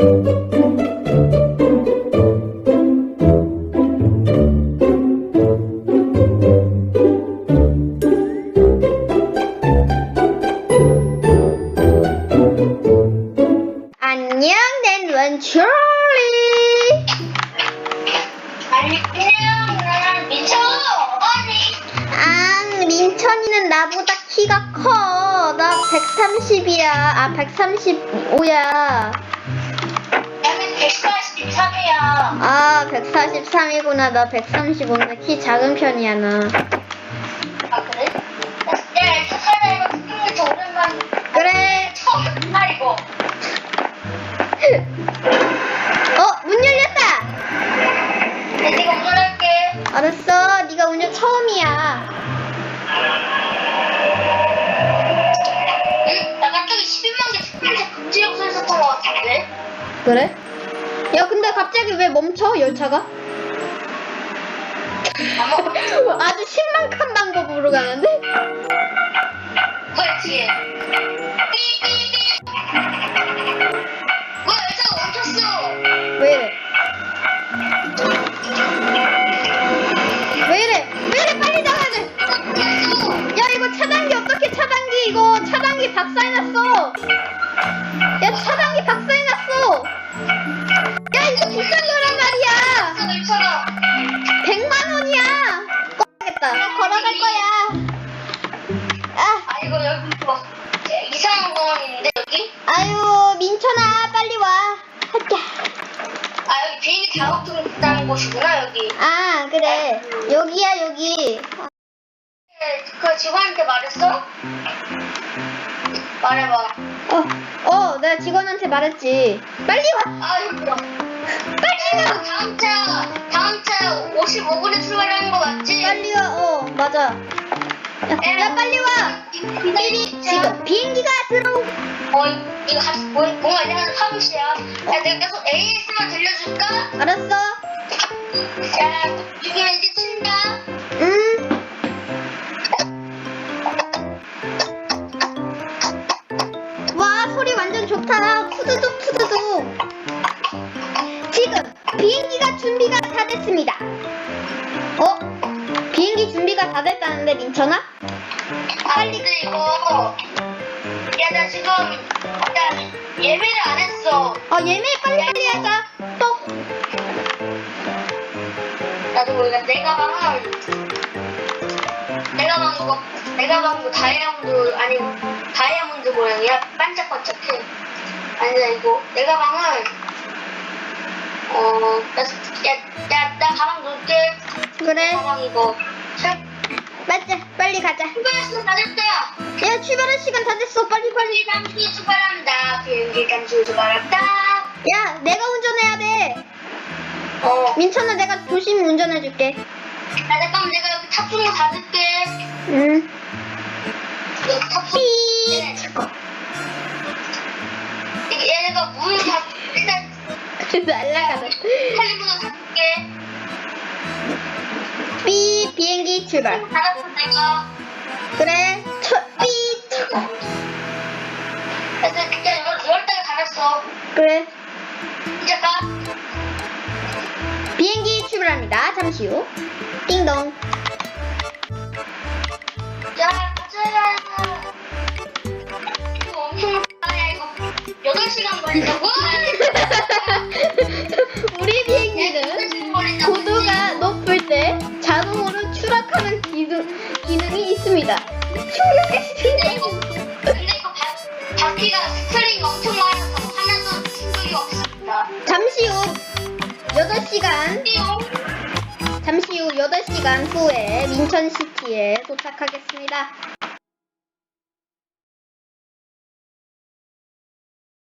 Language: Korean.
안녕, 난 미쳐 아니 아, 민천이는 나보다 키가 커. 나 130이야. 아, 135야. 나는 143이야 아, 143이구나. 나 135인데 키 작은 편이야, 나. 아 그래? 내가 엑스사이즈 듣는 게 오랜만 그래. 처음 말이고 어, 문 열렸다. 내 네가 운전할게 알았어. 네가 운전 처음이야. 응? 나 갑자기 11만 개 특별히 금지 영상 있었던 것 같은데 그래? 야, 근데 갑자기 왜 멈춰, 열차가? 아주 신만한 방법으로 가는데? 삐삐삐 뭐야 열차가 멈췄어 왜 이래? 왜 이래? 왜 이래? 빨리 나가야 돼! 멈췄어 야, 이거 차단기 어떻게 차단기? 이거 차단기 박살났어! 꺼야겠다. 걸어갈 거야. 아, 아 이거 여기 뭐 이상한 공원인데 여기? 아유, 민천아, 빨리 와. 하자. 아 여기 비행기 작업 중다는 곳이구나 여기 아, 그래. 여기야, 여기. 네, 그 직원한테 말했어? 말해봐 어, 어, 내가 직원한테 말했지. 빨리 와! 아 힘들어 빨리 와! 다음 차 다음 차 55분에 출발하는 거 맞지? 빨리 와, 어, 맞아. 야, 야 빨리 와! 비행기 지금 비행기가 들어오. 어 이거 하, 뭐, 뭔가 이상한 사무실이야 야 내가 계속 AS만 들려줄까? 알았어. 야 지금 이제 친다 응. 비행기가 준비가 다 됐습니다. 어? 비행기 준비가 다 됐다는데, 민천아? 아 근데 이거 야나 지금 야 예매를 안 했어 어, 예매 빨리빨리 하자. 또. 나도 몰라 내가 방은 내가 방 그거 내가 방그 다이아몬드 아니 다이아몬드 모양이야 반짝반짝해 아니 나 이거 내가 방은 어야야 나 가방 놓을게 그래. 가방 이거 잘 맞자. 빨리 가자. 출발했으면 다 됐다 야, 출발할 시간 다 됐어. 빨리, 빨리. 잠시 출발한다 비행기 잠시 출발한다 야, 내가 운전해야 돼. 어야 민천아, 내가 조심히 운전해줄게. 잠깐만 내가 여기 탑승구 닫을게 응. 여기 탑승 삐. 이게 얘네가 문을 닫 일단 날라가네. 삐. 비행기 출발. 내가 그래. 첫, 삐. 그래서 그때 그래. 이제 가 비행기 출발합니다. 잠시 후. 띵동. 야, 가자. 이거 엄청 빠르야, 이거. 8시간 걸린다고? 있습니다. 근데 이거, 바퀴가 스프링 엄청 많아서 하나도 충격이 없습니다. 잠시 후 8시간 띠용. 잠시 후 8시간 후에 민천시티에 도착하겠습니다.